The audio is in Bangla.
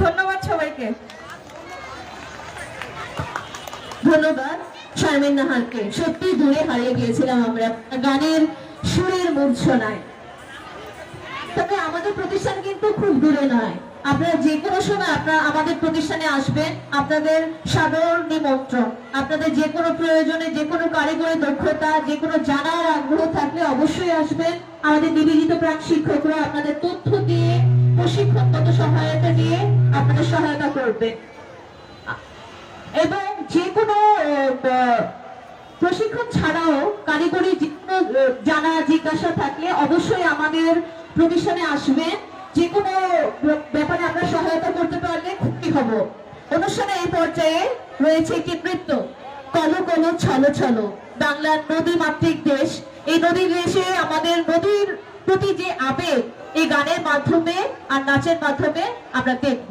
নাহারকে ধন্যবাদ, শারমিন নাহারকে। সত্যি দূরে হারিয়ে গিয়েছিলাম আমরা গানের সুরের মূর্ছনায় তবে আমাদের প্রতিষ্ঠান কিন্তু খুব দূরে নয়। আপনারা যে কোনো সময় আপনারা আমাদের প্রতিষ্ঠানে আসবেন, আপনাদের সাধারণ নিমন্ত্রণ, আপনাদের যে কোনো প্রয়োজনে, যে কোনো কারিগরি দক্ষতা, যে কোনো জানার আগ্রহ থাকলে অবশ্যই আসবেন। আমাদের নিবেদিত প্রাক শিক্ষকরা আপনাদের তথ্য দিয়ে আপনাদের সহায়তা করবে। এবং যে কোনো প্রশিক্ষণ ছাড়াও কারিগরি জানা, জিজ্ঞাসা থাকলে অবশ্যই আমাদের প্রতিষ্ঠানে আসবেন যে কোনো ব্যাপারে আমরা সহায়তা করতে পারলে খুশি হব। অনুষ্ঠানে এই পর্যায়ে রয়েছে একটি নৃত্য, কলো কলো ছলো ছলো, বাংলার নদী মাতৃক দেশ। এই নদীর দেশে আমাদের নদীর প্রতি যে আবেগ, এই গানের মাধ্যমে আর নাচের মাধ্যমে আমরা দেখব।